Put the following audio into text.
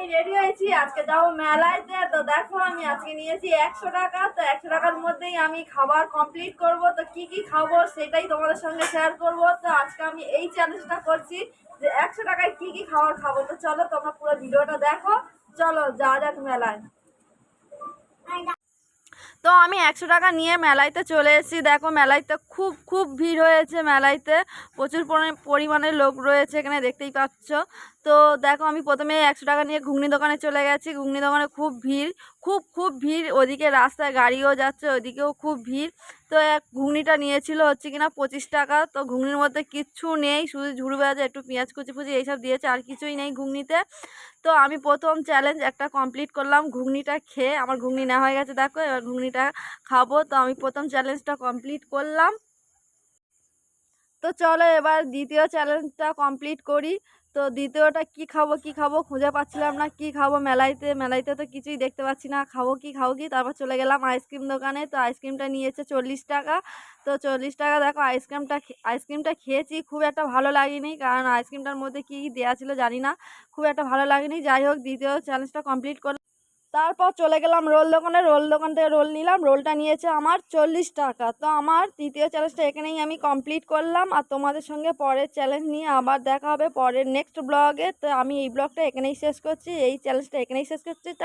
আমি রেডি হয়েছি, আজকে যাব মেলাইতে তো দেখো, আমি আজকে নিয়েছি একশো টাকা। তো একশো টাকার মধ্যেই আমি খাবার কমপ্লিট করব। তো কি কি খাব সেটাই তোমাদের সঙ্গে শেয়ার করব। তো আজকে আমি এই চ্যালেঞ্জটা করছি যে একশো টাকায় কি কি খাবার খাব। তো চলো তোমরা পুরো ভিডিওটা দেখো। চলো যা যাক মেলায়। তো আমি একশো টাকা নিয়ে মেলাইতে চলে এসেছি। দেখো মেলাইতে খুব খুব ভিড় হয়েছে মেলাইতে। প্রচুর পরি- পরিমাণে লোক রয়েছে এখানে, দেখতেই পাচ্ছ। তো দেখো আমি প্রথমে একশো টাকা নিয়ে ঘুগনি দোকানে চলে গেছি। ঘুগনি দোকানে খুব ভিড়, খুব খুব ভিড়। ওদিকে রাস্তায় গাড়িও যাচ্ছে, ওদিকেও খুব ভিড়। তো এক ঘুগনিটা নিয়েছিল হচ্ছে কিনা পঁচিশ টাকা। তো ঘুগনির মধ্যে কিচ্ছু নেই, শুধু ঝুড়ু বেড়াতে একটু পেঁয়াজ কুচি ফুচি এইসব দিয়েছে, আর কিছুই নেই ঘুগনিতে। তো আমি প্রথম চ্যালেঞ্জ একটা কমপ্লিট করলাম ঘুগনিটা খেয়ে, আমার ঘুগনি নেওয়া হয়ে গেছে, দেখো এবার ঘুগনিটা খাব। তো আমি প্রথম চ্যালেঞ্জটা কমপ্লিট করলাম। তো চলো এবার দ্বিতীয় চ্যালেঞ্জটা কমপ্লিট করি। তো দ্বিতীয়টা কি খাব কি খাব খুঁজে পাচ্ছিলাম না। কি খাব মেলাইতে মেলাইতে তো কিছুই দেখতে পাচ্ছি না। খাব কি খাব কি? তারপর চলে গেলাম আইসক্রিম দোকানে। তো আইসক্রিমটা নিয়েছে চল্লিশ টাকা। তো চল্লিশ টাকা দেখো আইসক্রিমটা আইসক্রিমটা খেয়েছি। খুব একটা ভালো লাগেনি কারণ আইসক্রিমটার মধ্যে কী কী দেওয়া ছিল জানি না। খুব একটা ভালো লাগেনি। যাই হোক দ্বিতীয় চ্যালেঞ্জটা কমপ্লিট তারপর চলে গেলাম রোল দোকানে, রোল দোকান থেকে রোল নিলাম, রোলটা নিয়েছে আমার চল্লিশ টাকা। তো আমার তৃতীয় চ্যালেঞ্জটা এখানেই আমি কমপ্লিট করলাম আর তোমাদের সঙ্গে পরের চ্যালেঞ্জ নিয়ে আবার দেখা হবে পরের নেক্সট ব্লগে তো আমি এই ব্লগটা এখানেই শেষ করছি, এই চ্যালেঞ্জটা এখানেই শেষ করছি।